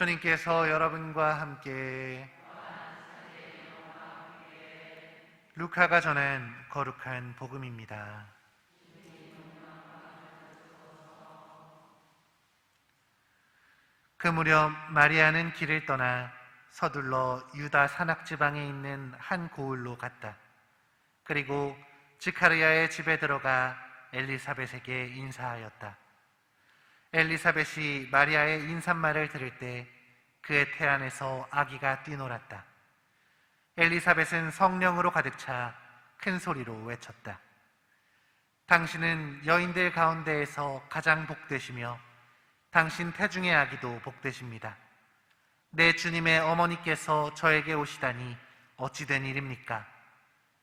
주님께서 여러분과 함께 루카가 전한 거룩한 복음입니다. 그 무렵 마리아는 길을 떠나 서둘러 유다 산악 지방에 있는 한 고을로 갔다. 그리고 지카르야의 집에 들어가 엘리사벳에게 인사하였다. 엘리사벳이 마리아의 인사말을 들을 때 그의 태 안에서 아기가 뛰놀았다. 엘리사벳은 성령으로 가득 차 큰 소리로 외쳤다. 당신은 여인들 가운데에서 가장 복되시며 당신 태중의 아기도 복되십니다. 내 주님의 어머니께서 저에게 오시다니 어찌된 일입니까?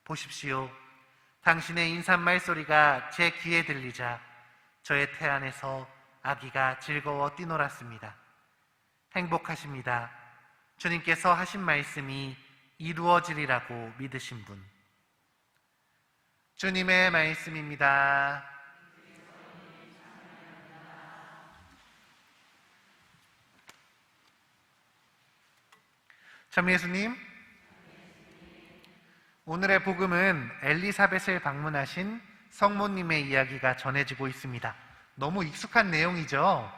보십시오. 당신의 인사말 소리가 제 귀에 들리자 저의 태 안에서 아기가 즐거워 뛰놀았습니다. 행복하십니다. 주님께서 하신 말씀이 이루어지리라고 믿으신 분. 주님의 말씀입니다. 참 예수님, 오늘의 복음은 엘리사벳을 방문하신 성모님의 이야기가 전해지고 있습니다. 너무 익숙한 내용이죠?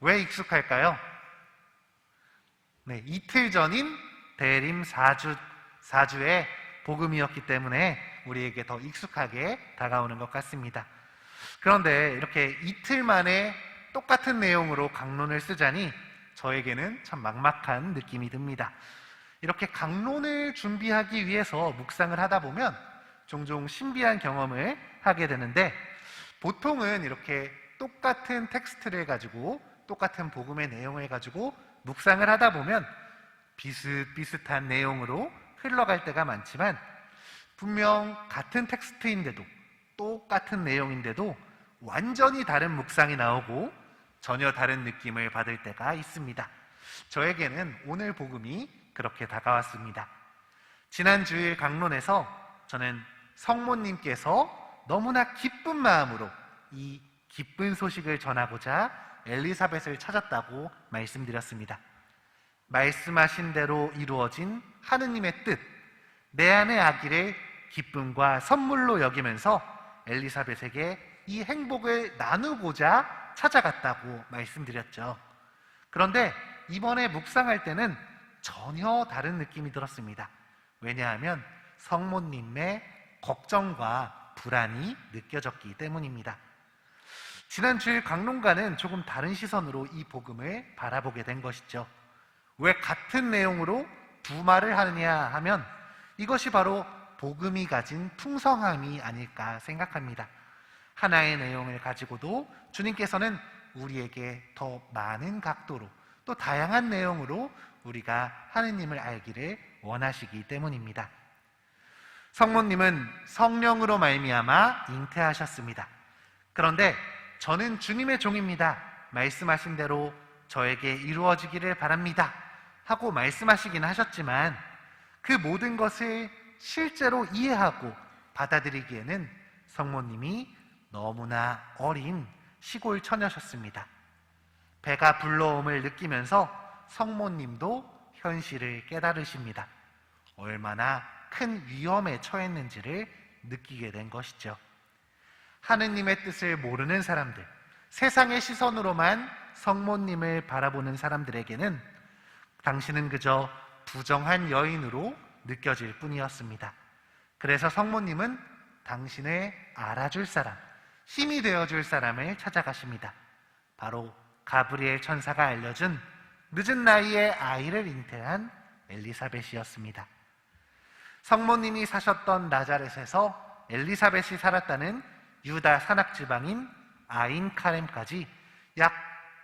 왜 익숙할까요? 네, 이틀 전인 대림 4주, 4주의 복음이었기 때문에 우리에게 더 익숙하게 다가오는 것 같습니다. 그런데 이렇게 이틀 만에 똑같은 내용으로 강론을 쓰자니 저에게는 참 막막한 느낌이 듭니다. 이렇게 강론을 준비하기 위해서 묵상을 하다 보면 종종 신비한 경험을 하게 되는데 보통은 이렇게 똑같은 텍스트를 가지고 똑같은 복음의 내용을 가지고 묵상을 하다 보면 비슷비슷한 내용으로 흘러갈 때가 많지만 분명 같은 텍스트인데도 똑같은 내용인데도 완전히 다른 묵상이 나오고 전혀 다른 느낌을 받을 때가 있습니다. 저에게는 오늘 복음이 그렇게 다가왔습니다. 지난 주일 강론에서 저는 성모님께서 너무나 기쁜 마음으로 이 기쁜 소식을 전하고자 엘리사벳을 찾았다고 말씀드렸습니다. 말씀하신 대로 이루어진 하느님의 뜻, 내 안의 아기를 기쁨과 선물로 여기면서 엘리사벳에게 이 행복을 나누고자 찾아갔다고 말씀드렸죠. 그런데 이번에 묵상할 때는 전혀 다른 느낌이 들었습니다. 왜냐하면 성모님의 걱정과 불안이 느껴졌기 때문입니다. 지난 주일 강론가는 조금 다른 시선으로 이 복음을 바라보게 된 것이죠. 왜 같은 내용으로 두 말을 하느냐 하면 이것이 바로 복음이 가진 풍성함이 아닐까 생각합니다. 하나의 내용을 가지고도 주님께서는 우리에게 더 많은 각도로 또 다양한 내용으로 우리가 하느님을 알기를 원하시기 때문입니다. 성모님은 성령으로 말미암아 잉태하셨습니다. 그런데 저는 주님의 종입니다. 말씀하신 대로 저에게 이루어지기를 바랍니다. 하고 말씀하시긴 하셨지만 그 모든 것을 실제로 이해하고 받아들이기에는 성모님이 너무나 어린 시골 처녀셨습니다. 배가 불러옴을 느끼면서 성모님도 현실을 깨달으십니다. 얼마나 큰 위험에 처했는지를 느끼게 된 것이죠. 하느님의 뜻을 모르는 사람들, 세상의 시선으로만 성모님을 바라보는 사람들에게는 당신은 그저 부정한 여인으로 느껴질 뿐이었습니다. 그래서 성모님은 당신을 알아줄 사람, 힘이 되어줄 사람을 찾아가십니다. 바로 가브리엘 천사가 알려준 늦은 나이에 아이를 잉태한 엘리사벳이었습니다. 성모님이 사셨던 나자렛에서 엘리사벳이 살았다는 유다 산악 지방인 아인 카렘까지 약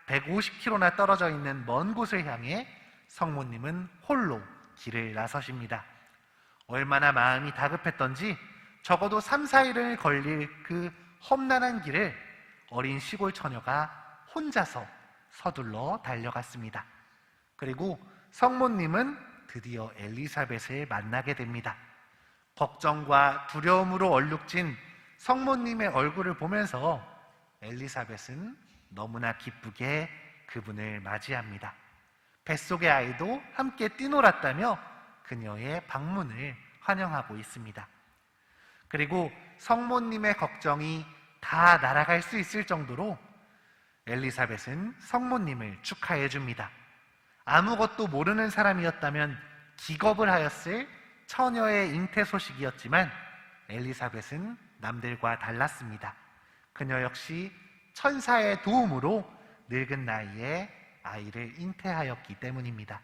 150km나 떨어져 있는 먼 곳을 향해 성모님은 홀로 길을 나서십니다. 얼마나 마음이 다급했던지 적어도 3, 4일을 걸릴 그 험난한 길을 어린 시골 처녀가 혼자서 서둘러 달려갔습니다. 그리고 성모님은 드디어 엘리사벳을 만나게 됩니다. 걱정과 두려움으로 얼룩진 성모님의 얼굴을 보면서 엘리사벳은 너무나 기쁘게 그분을 맞이합니다. 뱃속의 아이도 함께 뛰놀았다며 그녀의 방문을 환영하고 있습니다. 그리고 성모님의 걱정이 다 날아갈 수 있을 정도로 엘리사벳은 성모님을 축하해 줍니다. 아무것도 모르는 사람이었다면 기겁을 하였을 처녀의 잉태 소식이었지만 엘리사벳은 남들과 달랐습니다. 그녀 역시 천사의 도움으로 늙은 나이에 아이를 잉태하였기 때문입니다.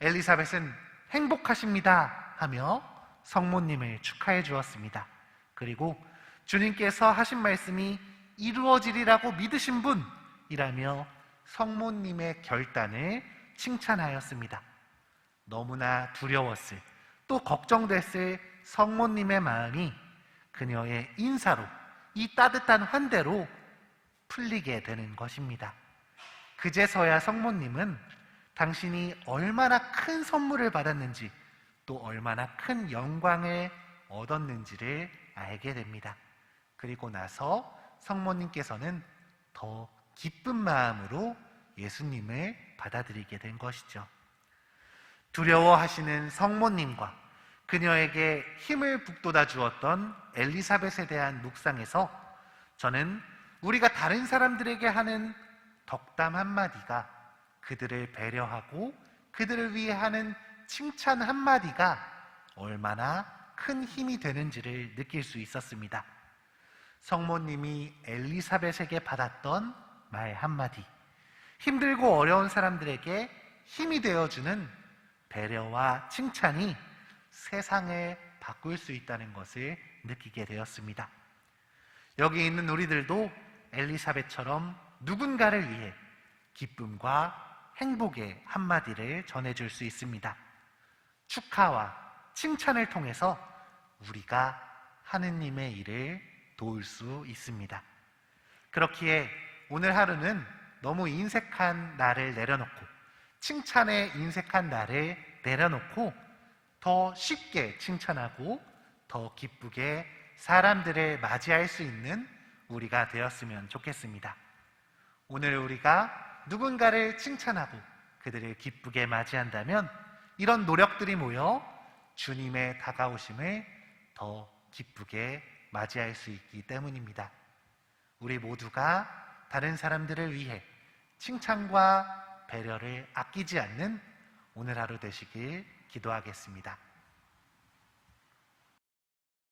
엘리사벳은 행복하십니다 하며 성모님을 축하해 주었습니다. 그리고 주님께서 하신 말씀이 이루어지리라고 믿으신 분이라며 성모님의 결단을 칭찬하였습니다. 너무나 두려웠을 또 걱정됐을 성모님의 마음이 그녀의 인사로 이 따뜻한 환대로 풀리게 되는 것입니다. 그제서야 성모님은 당신이 얼마나 큰 선물을 받았는지 또 얼마나 큰 영광을 얻었는지를 알게 됩니다. 그리고 나서 성모님께서는 더 기쁜 마음으로 예수님을 받아들이게 된 것이죠. 두려워하시는 성모님과 그녀에게 힘을 북돋아 주었던 엘리사벳에 대한 묵상에서 저는 우리가 다른 사람들에게 하는 덕담 한마디가 그들을 배려하고 그들을 위해 하는 칭찬 한마디가 얼마나 큰 힘이 되는지를 느낄 수 있었습니다. 성모님이 엘리사벳에게 받았던 말 한마디. 힘들고 어려운 사람들에게 힘이 되어주는 배려와 칭찬이 세상을 바꿀 수 있다는 것을 느끼게 되었습니다. 여기 있는 우리들도 엘리사벳처럼 누군가를 위해 기쁨과 행복의 한마디를 전해줄 수 있습니다. 축하와 칭찬을 통해서 우리가 하느님의 일을 도울 수 있습니다. 그렇기에 오늘 하루는 너무 인색한 나를 내려놓고 칭찬에 인색한 나를 내려놓고 더 쉽게 칭찬하고 더 기쁘게 사람들을 맞이할 수 있는 우리가 되었으면 좋겠습니다. 오늘 우리가 누군가를 칭찬하고 그들을 기쁘게 맞이한다면 이런 노력들이 모여 주님의 다가오심을 더 기쁘게 맞이할 수 있기 때문입니다. 우리 모두가 다른 사람들을 위해 칭찬과 배려를 아끼지 않는 오늘 하루 되시길 기도하겠습니다.